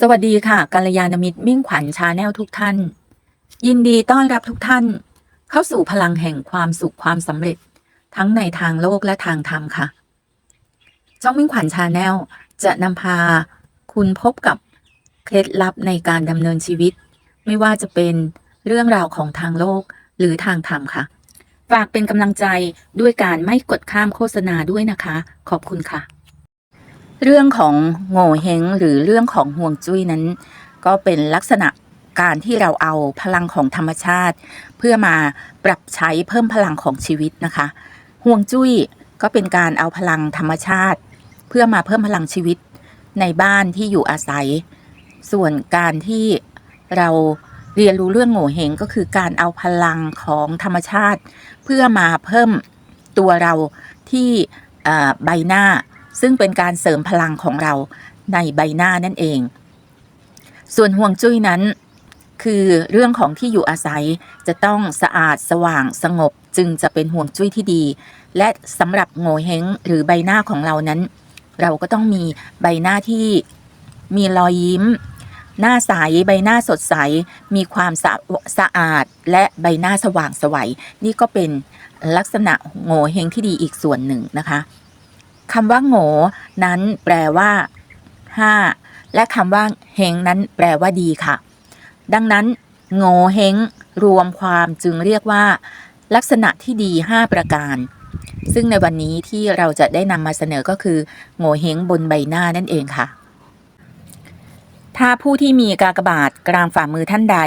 สวัสดีค่ะกัลยาณมิตรมิ่งขวัญชาแนลทุกท่าน ยินดีต้อนรับทุกท่าน เข้าสู่พลังแห่งความสุขความสำเร็จ ทั้งในทางโลกและทางธรรมค่ะช่องมิ่งขวัญชาแนลจะนำพาคุณพบกับเคล็ดลับในการดำเนินชีวิต ไม่ว่าจะเป็นเรื่องราวของทางโลกหรือทางธรรมค่ะ ฝากเป็นกำลังใจด้วยการไม่กดข้ามโฆษณาด้วยนะคะ ขอบคุณค่ะ เรื่องของโง่เฮงหรือเรื่องของห่วงจุ้ยนั้น ก็เป็นลักษณะการที่เราเอาพลังของธรรมชาติ เพื่อมาปรับใช้เพิ่มพลังของชีวิตนะคะห่วงจุ้ยก็เป็นการเอาพลังธรรมชาติ เพื่อมาเพิ่มพลังชีวิตในบ้านที่อยู่อาศัย ส่วนการที่เราเรียนรู้เรื่องโง่เฮงก็คือการเอาพลังของธรรมชาติ เพื่อมาเพิ่มตัวเราที่ใบหน้า ซึ่งเป็นการเสริมพลังของเราในใบหน้านั่นเอง ส่วนห่วงจุ้ยนั้น คือเรื่องของที่อยู่อาศัยจะต้องสะอาดสว่างสงบจึงจะเป็นห่วงจุ้ยที่ดี และสำหรับโงเฮงหรือใบหน้าของเรานั้น เราก็ต้องมีใบหน้าที่มีรอยยิ้ม หน้าใสใบหน้าสดใส มีความสะสะอาดและใบหน้าสว่างสวัยนี่ก็เป็นลักษณะโงเฮงที่ดีอีกส่วนหนึ่งนะคะ คำว่าโง่นั้นแปลว่าห้าและคำว่าเฮงนั้นแปลว่าดีค่ะ ดังนั้นโง่เฮงรวมความจึงเรียกว่า ลักษณะที่ดี 5 ประการ ซึ่งในวันนี้ที่เราจะได้นำมาเสนอก็คือโง่เฮงบนใบหน้านั่นเองค่ะ ถ้าผู้ที่มีกากบาทกลางฝ่ามือท่านใด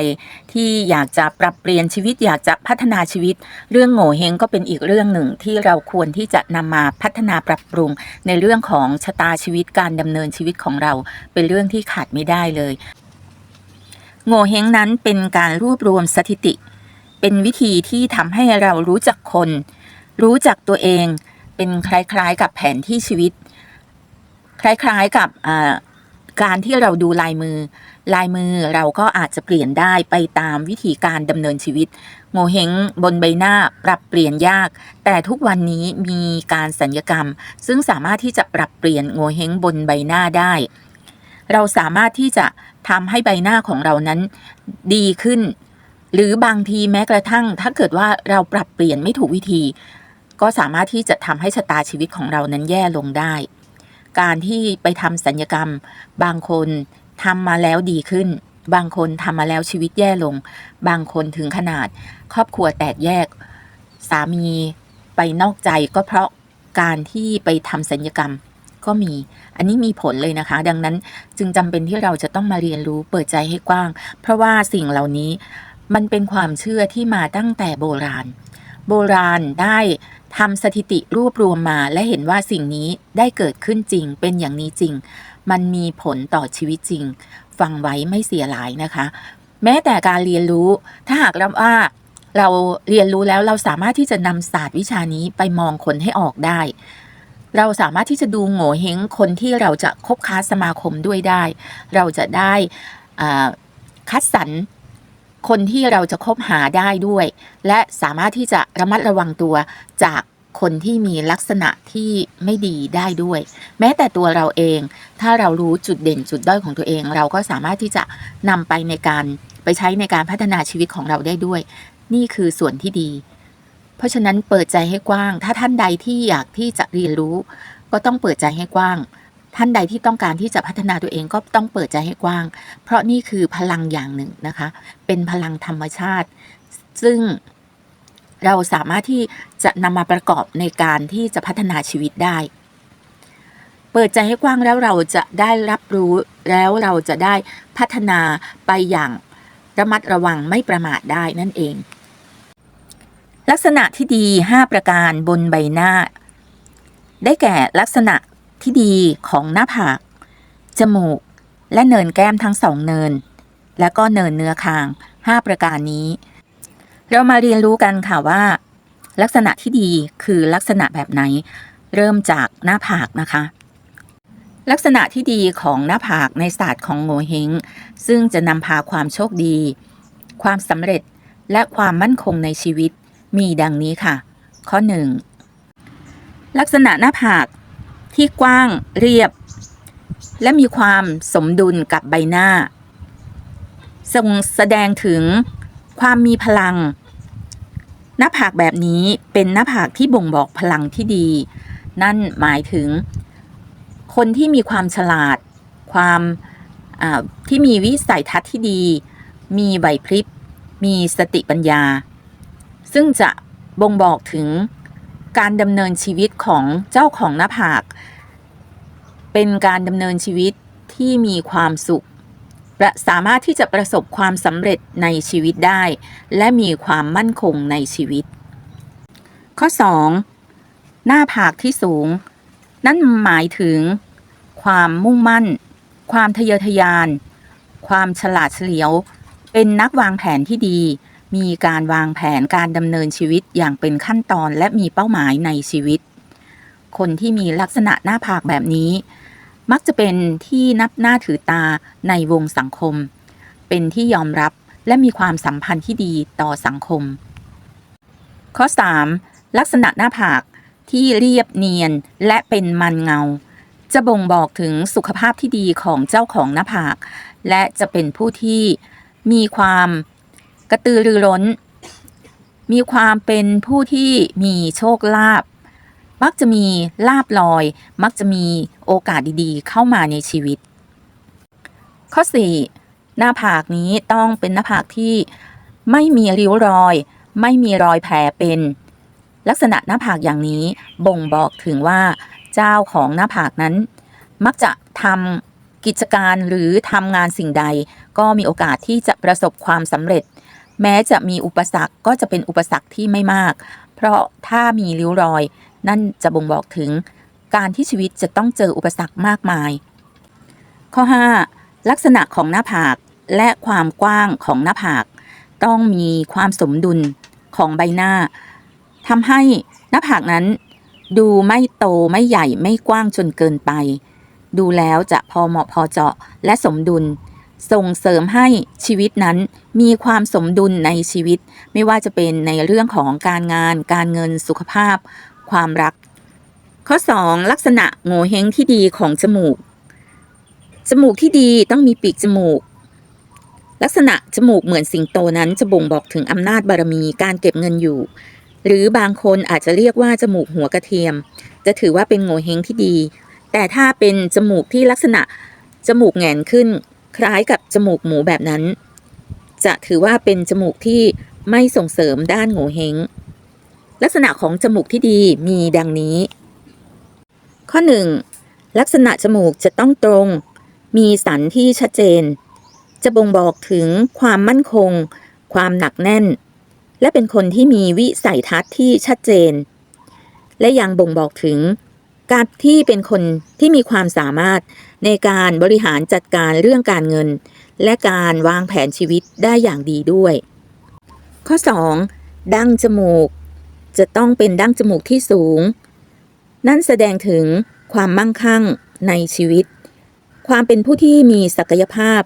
ที่อยากจะปรับเปลี่ยนชีวิตอยากจะพัฒนาชีวิต เรื่องโง่เฮงก็เป็นอีกเรื่องหนึ่งที่เราควรที่จะนำมาพัฒนาปรับปรุง ในเรื่องของชะตาชีวิตการดำเนินชีวิตของเรา เป็นเรื่องที่ขาดไม่ได้เลย โง่เฮงนั้นเป็นการรวบรวมสถิติ เป็นวิธีที่ทำให้เรารู้จักคน รู้จักตัวเอง เป็นคล้ายๆกับแผนที่ชีวิต คล้ายๆกับอ่า การที่เราดูลายมือ ลายมือเราก็อาจจะเปลี่ยนได้ไปตามวิธีการดำเนินชีวิตโงเฮงบนใบหน้าปรับเปลี่ยนยาก แต่ทุกวันนี้มีการสัญญกรรม ซึ่งสามารถที่จะปรับเปลี่ยนโงเฮงบนใบหน้าได้ เราสามารถที่จะทำให้ใบหน้าของเรานั้นดีขึ้น หรือบางทีแม้กระทั่ง ถ้าเกิดว่าเราปรับเปลี่ยนไม่ถูกวิธี ก็สามารถที่จะทำให้ชะตาชีวิตของเรานั้นแย่ลงได้ การที่ไปทำสัญญกรรม บางคนทำมาแล้วดีขึ้น บางคนทำมาแล้วชีวิตแย่ลง บางคนถึงขนาด ครอบครัวแตกแยก สามีไปนอกใจก็เพราะการที่ไปทำสัญญกรรมก็มี อันนี้มีผลเลยนะคะ ดังนั้นจึงจำเป็นที่เราจะต้องมาเรียนรู้เปิดใจให้กว้าง เพราะว่าสิ่งเหล่านี้มันเป็นความเชื่อที่มาตั้งแต่โบราณ โบราณได้ทำสถิติรวบรวมมาและเห็นว่าสิ่งนี้ได้เกิดขึ้นจริง เป็นอย่างนี้จริง มันมีผลต่อชีวิตจริง ฟังไว้ไม่เสียหลายนะคะ แม้แต่การเรียนรู้ ถ้าหากเราว่าเราเรียนรู้แล้วเราสามารถที่จะนำศาสตร์วิชานี้ไปมองคนให้ออกได้ เราสามารถที่จะดูโง่เฮงคนที่เราจะคบค้าสมาคมด้วยได้ เราจะได้คัดสรร คนที่เราจะคบหาได้ด้วย และสามารถที่จะระมัดระวังตัวจากคนที่มีลักษณะที่ไม่ดีได้ด้วย แม้แต่ตัวเราเอง ถ้าเรารู้จุดเด่นจุดด้อยของตัวเอง เราก็สามารถที่จะนำไปในการไปใช้ในการพัฒนาชีวิตของเราได้ด้วย นี่คือส่วนที่ดี เพราะฉะนั้นเปิดใจให้กว้าง ถ้าท่านใดที่อยากที่จะเรียนรู้ ก็ต้องเปิดใจให้กว้าง ท่านใดที่ต้องการที่จะพัฒนาตัวเองก็ต้องเปิดใจให้กว้าง เพราะนี่คือพลังอย่างหนึ่งนะคะ เป็นพลังธรรมชาติ ซึ่งเราสามารถที่จะนำมาประกอบในการที่จะพัฒนาชีวิตได้ เปิดใจให้กว้างแล้วเราจะได้รับรู้แล้วเราจะได้พัฒนาไปอย่างระมัดระวังไม่ประมาทได้นั่นเอง ลักษณะที่ดี 5 ประการบนใบหน้า ได้แก่ลักษณะ ที่ดีของหน้าผาก จมูก และเนินแก้มทั้งสองเนิน และก็เนินเนื้อคาง 5 ประการนี้ เรามาเรียนรู้กันค่ะว่า ลักษณะที่ดีคือลักษณะแบบไหน เริ่มจากหน้าผากนะคะ ลักษณะที่ดีของหน้าผากในศาสตร์ของโงเฮงซึ่งจะนำพาความโชคดี ความสำเร็จและความมั่นคงในชีวิตมีดังนี้ค่ะ ข้อ 1 ลักษณะหน้าผาก ที่กว้างเรียบ และมีความสมดุลกับใบหน้าส่งแสดงถึงความมีพลัง หน้าผากแบบนี้เป็นหน้าผากที่บ่งบอกพลังที่ดี นั่นหมายถึง คนที่มีความฉลาด ความที่มีวิสัยทัศน์ที่ดี มีไหวพริบ มีสติปัญญา ซึ่งจะบ่งบอกถึงการดำเนินชีวิตของเจ้าของหน้าผาก เป็นการดำเนินชีวิตที่มีความสุขและสามารถที่จะประสบความสำเร็จในชีวิตได้ และมีความมั่นคงในชีวิต ข้อ 2. หน้าผากที่สูง นั่นหมายถึง ความมุ่งมั่น ความทะเยอทะยาน ความฉลาดเฉลียว เป็นนักวางแผนที่ดี มีการวางแผนการดำเนินชีวิตอย่างเป็นขั้นตอนและมีเป้าหมายในชีวิต คนที่มีลักษณะหน้าผากแบบนี้ มักจะเป็นที่นับหน้าถือตาในวงสังคม เป็นที่ยอมรับและมีความสัมพันธ์ที่ดีต่อสังคม ข้อ 3. ลักษณะหน้าผากที่เรียบเนียนและเป็นมันเงา จะบ่งบอกถึงสุขภาพที่ดีของเจ้าของหน้าผาก และจะเป็นผู้ที่มีความกระตือรือร้น มีความเป็นผู้ที่มีโชคลาภ มักจะมีลาบลอย มักจะมีโอกาสดีๆ เข้ามาในชีวิต ข้อ 4. หน้าผากนี้ต้องเป็นหน้าผากที่ไม่มีริ้วรอย ไม่มีรอยแผลเป็น ลักษณะหน้าผากอย่างนี้บ่งบอกถึงว่าเจ้าของหน้าผากนั้น มักจะทำกิจการหรือทำงานสิ่งใด ก็มีโอกาสที่จะประสบความสำเร็จ แม้จะมีอุปสรรคก็จะเป็นอุปสรรคที่ไม่มาก เพราะถ้ามีริ้วรอย นั่นจะบ่งบอกถึงการที่ชีวิตจะต้องเจออุปสรรคมากมาย ข้อ 5. ลักษณะของหน้าผากและความกว้างของหน้าผาก ต้องมีความสมดุลของใบหน้าทำให้หน้าผากนั้น ดูไม่โตไม่ใหญ่ไม่กว้างจนเกินไป ดูแล้วจะพอเหมาะพอเจาะและสมดุล ส่งเสริมให้ชีวิตนั้นมีความสมดุลในชีวิต ไม่ว่าจะเป็นในเรื่องของการงาน การเงินสุขภาพ ความรัก ข้อ 2. ลักษณะโงเฮงที่ดีของจมูก จมูกที่ดีต้องมีปีกจมูก ลักษณะจมูกเหมือนสิงโตนั้นจะบ่งบอกถึงอำนาจบารมีการเก็บเงินอยู่ หรือบางคนอาจจะเรียกว่าจมูกหัวกระเทียม จะถือว่าเป็นโงเฮงที่ดี แต่ถ้าเป็นจมูกที่ลักษณะจมูกแหงนขึ้น คล้ายกับจมูกหมูแบบนั้น จะถือว่าเป็นจมูกที่ไม่ส่งเสริมด้านโงเฮง ลักษณะของจมูกที่ดีมีดังนี้ ข้อ 1. ลักษณะจมูกจะต้องตรง มีสันที่ชัดเจน จะบ่งบอกถึงความมั่นคง ความหนักแน่น และเป็นคนที่มีวิสัยทัศน์ที่ชัดเจน และยังบ่งบอกถึง การที่เป็นคนที่มีความสามารถในการบริหารจัดการเรื่องการเงิน และการวางแผนชีวิตได้อย่างดีด้วย ข้อ 2. ดั้งจมูก จะต้องเป็นดั้งจมูกที่สูง นั่นแสดงถึงความมั่งคั่งในชีวิต ความเป็นผู้ที่มีศักยภาพ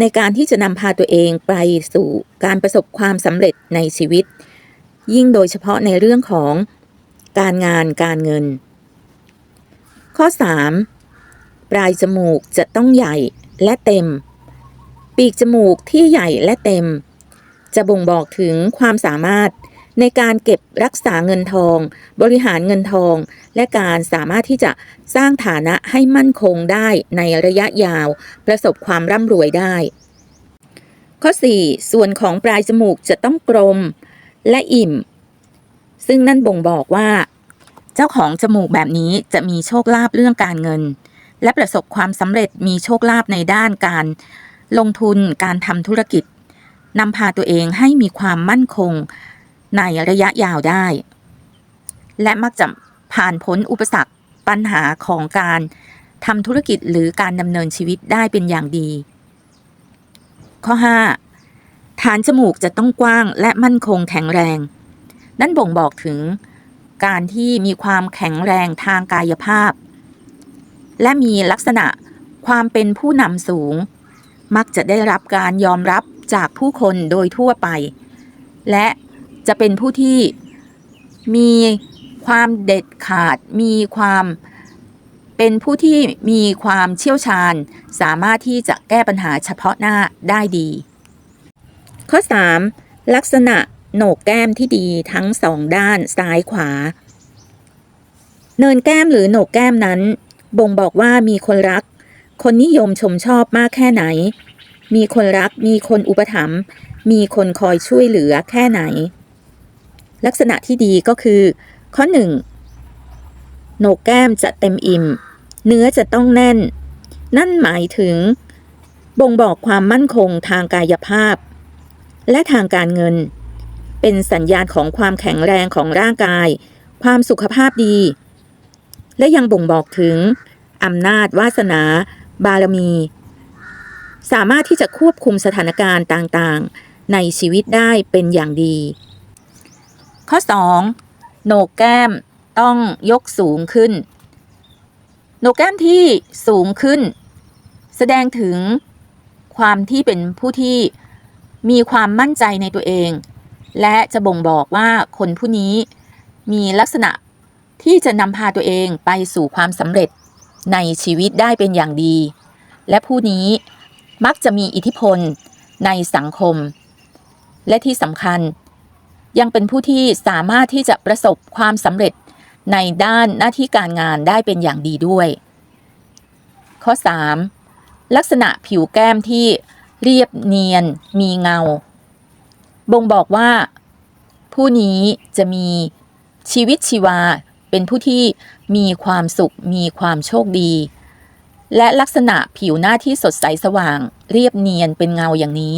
ในการที่จะนำพาตัวเองไปสู่การประสบความสำเร็จในชีวิต ยิ่งโดยเฉพาะในเรื่องของการงานการเงิน ข้อ 3. ปลายจมูกจะต้องใหญ่และเต็ม ปีกจมูกที่ใหญ่และเต็ม จะบ่งบอกถึงความสามารถ ในการเก็บรักษาเงินทอง บริหารเงินทอง และการสามารถที่จะสร้างฐานะให้มั่นคงได้ในระยะยาว ประสบความร่ำรวยได้ ข้อ 4. ส่วนของปลายจมูกจะต้องกลมและอิ่ม ซึ่งนั่นบ่งบอกว่า เจ้าของจมูกแบบนี้จะมีโชคลาภเรื่องการเงิน และประสบความสำเร็จมีโชคลาภในด้านการลงทุนการทำธุรกิจนำพาตัวเองให้มีความมั่นคง ในระยะยาวได้ และมักจะผ่านพ้นอุปสรรคปัญหาของการทำธุรกิจหรือการดำเนินชีวิตได้เป็นอย่างดี ข้อ 5. ฐานจมูกจะต้องกว้างและมั่นคงแข็งแรง นั่นบ่งบอกถึงการที่มีความแข็งแรงทางกายภาพ และมีลักษณะความเป็นผู้นำสูง มักจะได้รับการยอมรับจากผู้คนโดยทั่วไป และ จะเป็นผู้ที่มีความเด็ดขาด มีความเป็นผู้ที่มีความเชี่ยวชาญ สามารถที่จะแก้ปัญหาเฉพาะหน้าได้ดี ข้อ 3. ลักษณะโหนกแก้มที่ดีทั้งสองด้านซ้ายขวา เนินแก้มหรือโหนกแก้มนั้น บ่งบอกว่ามีคนรัก คนนิยมชมชอบมากแค่ไหน มีคนรัก มีคนอุปถัมภ์มีคนคอยช่วยเหลือแค่ไหน ลักษณะที่ดีก็คือ ข้อ 1. โหนกแก้มจะเต็มอิ่ม เนื้อจะต้องแน่น นั่นหมายถึง บ่งบอกความมั่นคงทางกายภาพ และทางการเงิน เป็นสัญญาณของความแข็งแรงของร่างกาย ความสุขภาพดี และยังบ่งบอกถึงอำนาจวาสนา บารมี สามารถที่จะควบคุมสถานการณ์ต่างๆ ในชีวิตได้เป็นอย่างดี ข้อ 2. โหนกแก้มต้องยกสูงขึ้น โหนกแก้มที่สูงขึ้น แสดงถึงความที่เป็นผู้ที่มีความมั่นใจในตัวเอง และจะบ่งบอกว่าคนผู้นี้มีลักษณะที่จะนำพาตัวเองไปสู่ความสำเร็จในชีวิตได้เป็นอย่างดี และผู้นี้มักจะมีอิทธิพลในสังคม และที่สำคัญ ยังเป็นผู้ที่สามารถที่จะประสบความสำเร็จในด้านหน้าที่การงานได้เป็นอย่างดีด้วย ข้อ 3. ลักษณะผิวแก้มที่เรียบเนียนมีเงา บ่งบอกว่า ผู้นี้จะมีชีวิตชีวาเป็นผู้ที่มีความสุขมีความโชคดี และลักษณะผิวหน้าที่สดใสสว่าง เรียบเนียนเป็นเงาอย่างนี้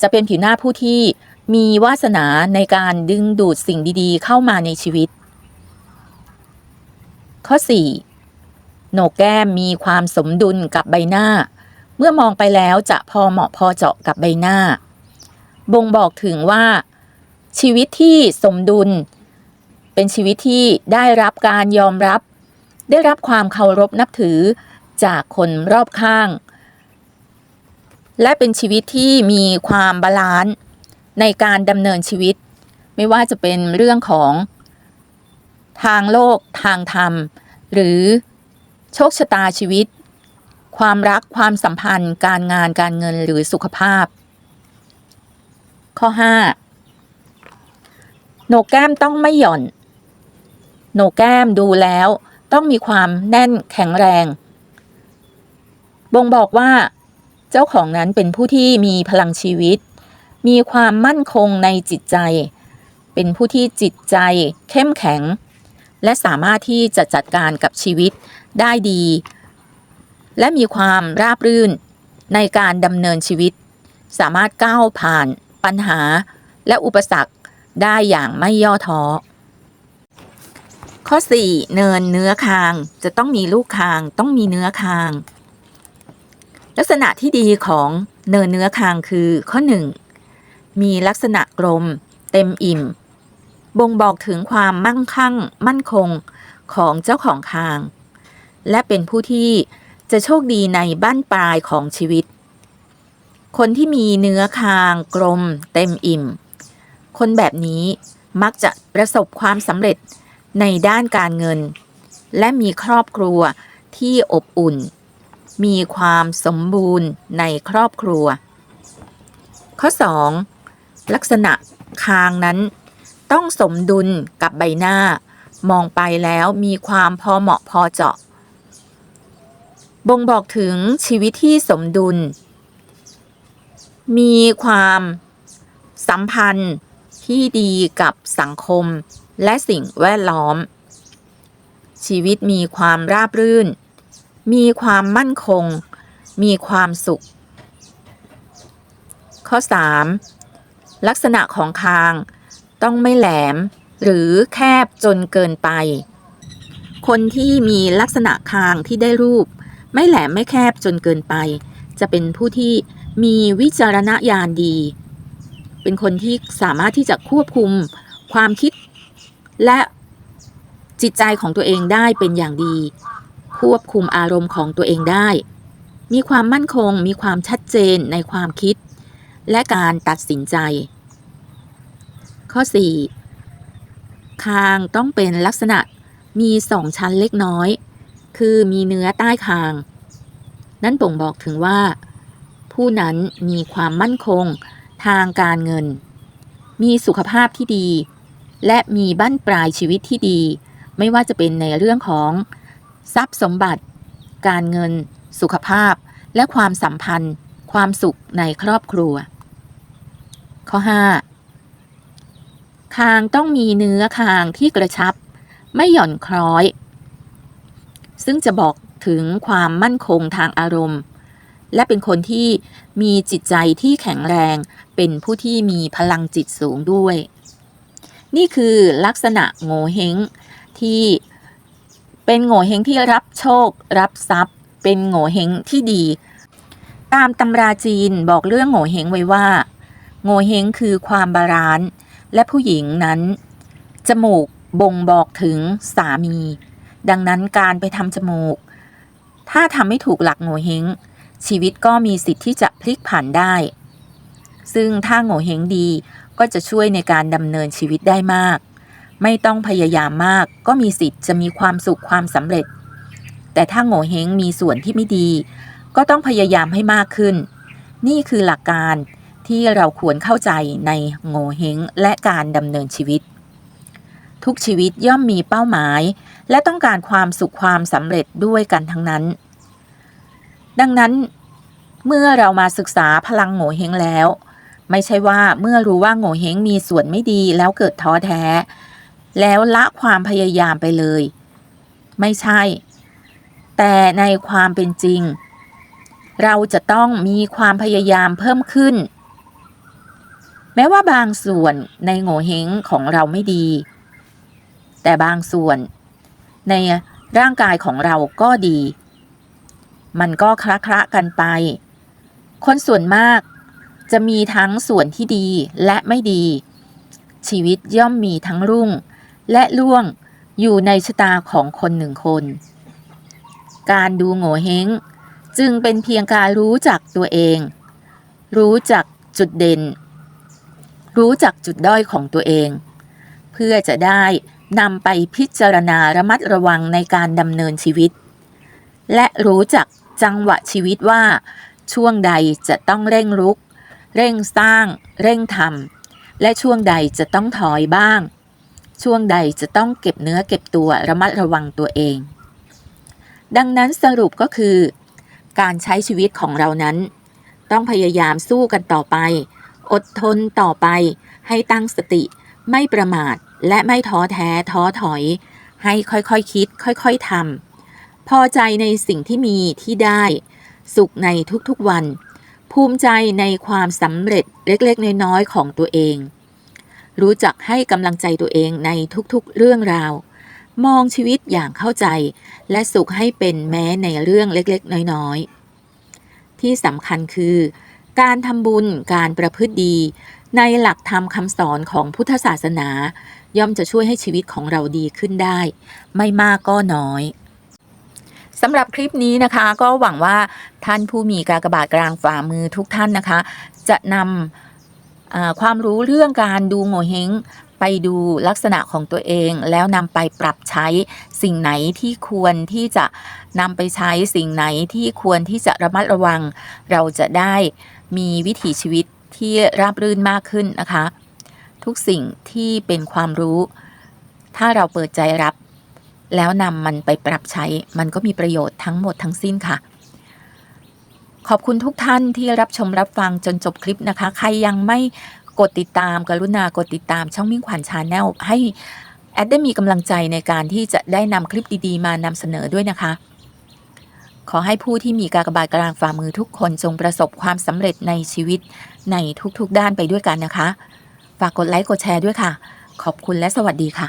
จะเป็นผิวหน้าผู้ที่ มีวาสนาในการดึงดูดสิ่งดีๆ เข้ามาในชีวิต ข้อ 4. โหนกแก้มมีความสมดุลกับใบหน้า เมื่อมองไปแล้วจะพอเหมาะพอเจาะกับใบหน้า บ่งบอกถึงว่า ชีวิตที่สมดุล เป็นชีวิตที่ได้รับการยอมรับ ได้รับความเคารพนับถือจากคนรอบข้าง และเป็นชีวิตที่มีความบาลานซ์ ในการดำเนินชีวิต ไม่ว่าจะเป็นเรื่องของทางโลกทางธรรม หรือโชคชะตาชีวิต ความรักความสัมพันธ์ การงานการเงินหรือสุขภาพ ข้อ 5 โหนกแก้มต้องไม่หย่อน โหนกแก้มดูแล้วต้องมีความแน่นแข็งแรง บ่งบอกว่า เจ้าของนั้นเป็นผู้ที่มีพลังชีวิต มีความมั่นคงในจิตใจ เป็นผู้ที่จิตใจเข้มแข็ง และสามารถที่จะจัดการกับชีวิตได้ดี และมีความราบรื่นในการดำเนินชีวิต สามารถก้าวผ่านปัญหาและอุปสรรคได้อย่างไม่ย่อท้อ ข้อ 4 เนินเนื้อคางจะต้องมีลูกคางต้องมีเนื้อคาง ลักษณะที่ดีของเนินเนื้อคางคือข้อ 1 มีลักษณะกลม เต็มอิ่ม บ่งบอกถึงความมั่งคั่ง มั่นคงของเจ้าของคาง และเป็นผู้ที่จะโชคดีในบ้านปลายของชีวิต คนที่มีเนื้อคางกลม เต็มอิ่ม คนแบบนี้มักจะประสบความสำเร็จในด้านการเงิน และมีครอบครัวที่อบอุ่น มีความสมบูรณ์ในครอบครัว ข้อ 2. ลักษณะคางนั้น ต้องสมดุลกับใบหน้า มองไปแล้วมีความพอเหมาะพอเจาะ บ่งบอกถึงชีวิตที่สมดุล มีความสัมพันธ์ที่ดีกับสังคมและสิ่งแวดล้อม ชีวิตมีความราบรื่น มีความมั่นคง มีความสุข ข้อ 3. ลักษณะของคาง ต้องไม่แหลม หรือแคบจนเกินไป คนที่มีลักษณะคางที่ได้รูป ไม่แหลมไม่แคบจนเกินไป จะเป็นผู้ที่มีวิจารณญาณดี เป็นคนที่สามารถที่จะควบคุมความคิด และจิตใจของตัวเองได้เป็นอย่างดี ควบคุมอารมณ์ของตัวเองได้ มีความมั่นคง มีความชัดเจนในความคิด และการตัดสินใจ ข้อ 4 คางต้องเป็นลักษณะมีสองชั้นเล็กน้อย คือมีเนื้อใต้คาง นั่นบ่งบอกถึงว่า ผู้นั้นมีความมั่นคงทางการเงิน มีสุขภาพที่ดี และมีบั้นปลายชีวิตที่ดี ไม่ว่าจะเป็นในเรื่องของ ทรัพย์สมบัติ การเงิน สุขภาพ และความสัมพันธ์ ความสุขในครอบครัว ข้อ 5 คางต้องมีเนื้อคางที่กระชับ ไม่หย่อนคล้อย ซึ่งจะบอกถึงความมั่นคงทางอารมณ์ และเป็นคนที่มีจิตใจที่แข็งแรง เป็นผู้ที่มีพลังจิตสูงด้วย นี่คือลักษณะโง่เฮงที่เป็นโง่เฮงที่รับโชครับทรัพย์ เป็นโง่เฮงที่ดี ตามตำราจีนบอกเรื่องโง่เฮงไว้ว่า โง่เฮงคือความบาลานซ์และผู้หญิงนั้น จมูกบ่งบอกถึงสามี ดังนั้นการไปทำจมูก ถ้าทำไม่ถูกหลักโง่เฮงชีวิตก็มีสิทธิ์ที่จะพลิกผันได้ ซึ่งถ้าโง่เฮงดีก็จะช่วยในการดำเนินชีวิตได้มาก ไม่ต้องพยายามมากก็มีสิทธิ์จะมีความสุขความสำเร็จ แต่ถ้าโง่เฮงมีส่วนที่ไม่ดี ก็ต้องพยายามให้มากขึ้น นี่คือหลักการ ที่เราควรเข้าใจในโง่เฮงและการดำเนินชีวิต ทุกชีวิตย่อมมีเป้าหมาย และต้องการความสุขความสำเร็จด้วยกันทั้งนั้น ดังนั้น เมื่อเรามาศึกษาพลังโง่เฮงแล้ว ไม่ใช่ว่าเมื่อรู้ว่าโง่เฮงมีส่วนไม่ดีแล้วเกิดท้อแท้ แล้วละความพยายามไปเลย ไม่ใช่ แต่ในความเป็นจริง เราจะต้องมีความพยายามเพิ่มขึ้น แม้ว่าบางส่วนในโง่เฮงของเราไม่ดี แต่บางส่วนในร่างกายของเราก็ดี มันก็คละคละกันไป คนส่วนมากจะมีทั้งส่วนที่ดีและไม่ดี ชีวิตย่อมมีทั้งรุ่ง และล่วงอยู่ในชะตาของคนหนึ่งคน การดูโง่เฮงจึงเป็นเพียงการรู้จักตัวเอง รู้จักจุดเด่น รู้จักจุดด้อยของตัวเอง เพื่อจะได้นำไปพิจารณาระมัดระวังในการดำเนินชีวิต และรู้จักจังหวะชีวิตว่า ช่วงใดจะต้องเร่งรุก เร่งสร้าง เร่งทำและช่วงใดจะต้องถอยบ้าง ช่วงใดจะต้องเก็บเนื้อเก็บตัวระมัดระวังตัวเอง ดังนั้นสรุปก็คือ การใช้ชีวิตของเรานั้น ต้องพยายามสู้กันต่อไป อดทนต่อไป ให้ตั้งสติ ไม่ประมาท และไม่ท้อแท้ท้อถอย ให้ค่อยๆคคิด ค่อยๆทำพอใจในสิ่งที่มีที่ได้ สุขในทุกๆวัน ภูมิใจในความสำเร็จเล็กๆน้อยๆของตัวเอง รู้จักให้กำลังใจตัวเองในทุกๆเรื่องราว มองชีวิตอย่างเข้าใจ และสุขให้เป็นแม้ในเรื่องเล็กๆ น้อยๆ ที่สำคัญคือ การทำบุญการประพฤติดี ในหลักธรรมคำสอนของพุทธศาสนา ย่อมจะช่วยให้ชีวิตของเราดีขึ้นได้ ไม่มากก็น้อยสำหรับคลิปนี้นะคะก็หวังว่าท่านผู้มีกากบาทกลางฝ่ามือทุกท่านนะคะ จะนำความรู้เรื่องการดูโงเฮงไปดูลักษณะของตัวเองแล้วนำไปปรับใช้สิ่งไหนที่ควรที่จะนำไปใช้สิ่งไหนที่ควรที่จะระมัดระวัง เราจะได้ มีวิถีชีวิตที่ราบรื่นมากขึ้นนะคะ ทุกสิ่งที่เป็นความรู้ ถ้าเราเปิดใจรับ แล้วนำมันไปปรับใช้ มันก็มีประโยชน์ทั้งหมดทั้งสิ้นค่ะ ขอบคุณทุกท่านที่รับชมรับฟังจนจบคลิปนะคะ ใครยังไม่กดติดตามกรุณากดติดตามช่องมิ่งขวัญชาแนลให้แอดได้มีกำลังใจในการที่จะได้นำคลิปดีๆ มานำเสนอด้วยนะคะ ขอให้ผู้ที่มีกากบาทกลางฝ่ามือทุกคนจงประสบความสำเร็จในชีวิตในทุกๆด้านไปด้วยกันนะคะ ฝากกดไลค์กดแชร์ด้วยค่ะ ขอบคุณและสวัสดีค่ะ